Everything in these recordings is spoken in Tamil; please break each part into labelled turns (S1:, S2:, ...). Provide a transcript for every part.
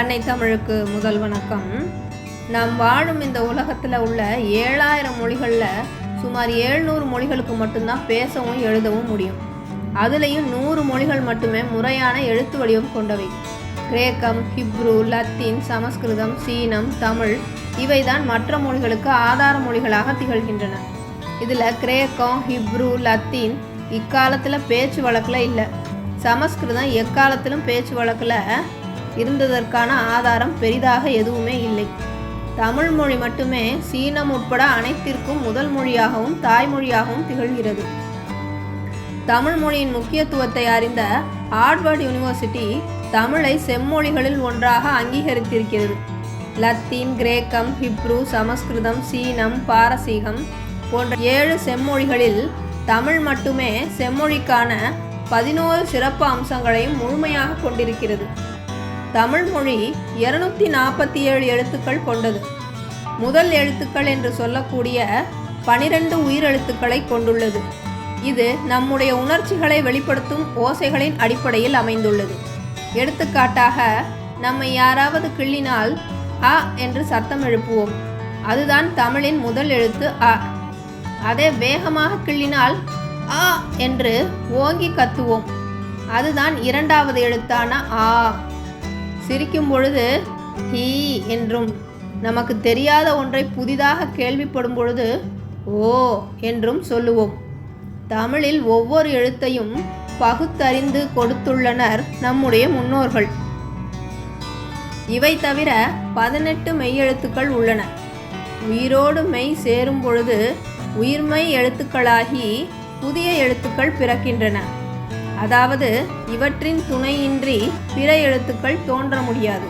S1: அன்னை தமிழுக்கு முதல் வணக்கம். நாம் வாழும் இந்த உலகத்தில் உள்ள ஏழாயிரம் மொழிகளில் சுமார் ஏழ்நூறு மொழிகளுக்கு மட்டும்தான் பேசவும் எழுதவும் முடியும். அதுலேயும் நூறு மொழிகள் மட்டுமே முறையான எழுத்து வடிவம் கொண்டவை. கிரேக்கம் ஹிப்ரு லத்தீன் சமஸ்கிருதம் சீனம் தமிழ் இவைதான் மற்ற மொழிகளுக்கு ஆதார மொழிகளாக திகழ்கின்றன. இதில் கிரேக்கம் ஹிப்ரு லத்தீன் இக்காலத்தில் பேச்சு வழக்கில் இல்லை. சமஸ்கிருதம் எக்காலத்திலும் பேச்சு வழக்கில் இருந்ததற்கான ஆதாரம் பெரிதாக எதுவுமே இல்லை. தமிழ் மொழி மட்டுமே சீனம் உட்பட அனைத்திற்கும் முதல் மொழியாகவும் தாய்மொழியாகவும் திகழ்கிறது. தமிழ் மொழியின் முக்கியத்துவத்தை அறிந்த ஹார்வர்ட் யூனிவர்சிட்டி தமிழை செம்மொழிகளில் ஒன்றாக அங்கீகரித்திருக்கிறது. லத்தீன் கிரேக்கம் ஹிப்ரு சமஸ்கிருதம் சீனம் பாரசீகம் போன்ற ஏழு செம்மொழிகளில் தமிழ் மட்டுமே செம்மொழிக்கான பதினோரு சிறப்பு அம்சங்களையும் முழுமையாக கொண்டிருக்கிறது. தமிழ் மொழி இருநூத்தி நாற்பத்தி ஏழு எழுத்துக்கள் கொண்டது. முதல் எழுத்துக்கள் என்று சொல்லக்கூடிய பனிரெண்டு உயிரெழுத்துக்களை கொண்டுள்ளது. இது நம்முடைய உணர்ச்சிகளை வெளிப்படுத்தும் ஓசைகளின் அடிப்படையில் அமைந்துள்ளது. எடுத்துக்காட்டாக நம்மை யாராவது கிள்ளினால் அ என்று சத்தம் எழுப்புவோம். அதுதான் தமிழின் முதல் எழுத்து அ. அதே வேகமாக கிள்ளினால் ஆ என்று ஓங்கி கத்துவோம். அதுதான் இரண்டாவது எழுத்தான ஆ. சிரிக்கும் பொழுது ஹீ என்றும் நமக்கு தெரியாத ஒன்றை புதிதாக கேள்விப்படும் பொழுது ஓ என்றும் சொல்லுவோம். தமிழில் ஒவ்வொரு எழுத்தையும் பகுத்தறிந்து கொடுத்துள்ளனர் நம்முடைய முன்னோர்கள். இவை தவிர பதினெட்டு மெய்யெழுத்துக்கள் உள்ளன. உயிரோடு மெய் சேரும் பொழுது உயிர்மை எழுத்துக்களாகி புதிய எழுத்துக்கள் பிறக்கின்றன. அதாவது இவற்றின் துணையின்றி பிற எழுத்துக்கள் தோன்ற முடியாது.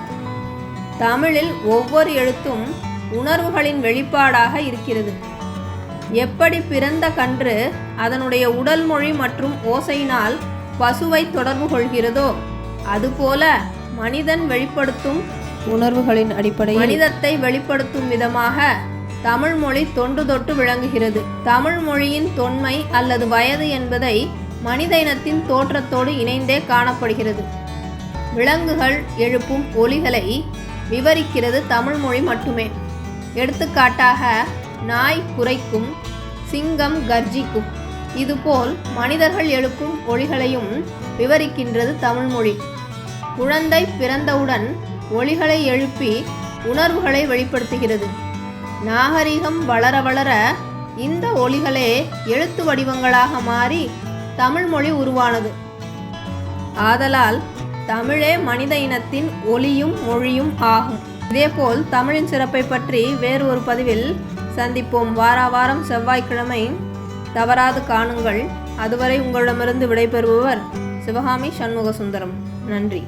S1: தமிழில் ஒவ்வொரு எழுத்தும் உணர்வுகளின் வெளிப்பாடாக இருக்கிறது. எப்படி பிறந்த கன்று அதனுடைய உடல் மொழி மற்றும் ஓசையினால் பசுவை தொடர்பு கொள்கிறதோ அதுபோல மனிதன் வெளிப்படுத்தும்
S2: உணர்வுகளின் அடிப்படையில்
S1: மனிதத்தை வெளிப்படுத்தும் விதமாக தமிழ் மொழி தொன்று தொட்டு விளங்குகிறது. தமிழ் மொழியின் தொன்மை அல்லது வயது என்பதை மனித இனத்தின் தோற்றத்தோடு இணைந்தே காணப்படுகிறது. விலங்குகள் எழுப்பும் ஒலிகளை விவரிக்கிறது தமிழ் மொழி மட்டுமே. எடுத்துக்காட்டாக நாய் குறைக்கும் சிங்கம் கர்ஜிக்கும் இதுபோல் மனிதர்கள் எழுப்பும் ஒலிகளையும் விவரிக்கின்றது தமிழ்மொழி குழந்தை பிறந்தவுடன் ஒலிகளை எழுப்பி உணர்வுகளை வெளிப்படுத்துகிறது. நாகரிகம் வளர வளர இந்த ஒலிகளே எழுத்து வடிவங்களாக மாறி தமிழ் மொழி உருவானது. ஆதலால் தமிழே மனித இனத்தின் ஒளியும் மொழியும் ஆகும். இதேபோல் தமிழின் சிறப்பை பற்றி வேறு ஒரு பதிவில் சந்திப்போம். வாராவாரம் செவ்வாய்க்கிழமை தவறாது காணுங்கள். அதுவரை உங்களிடமிருந்து விடைபெறுபவர் சிவகாமி சண்முக சுந்தரம் நன்றி.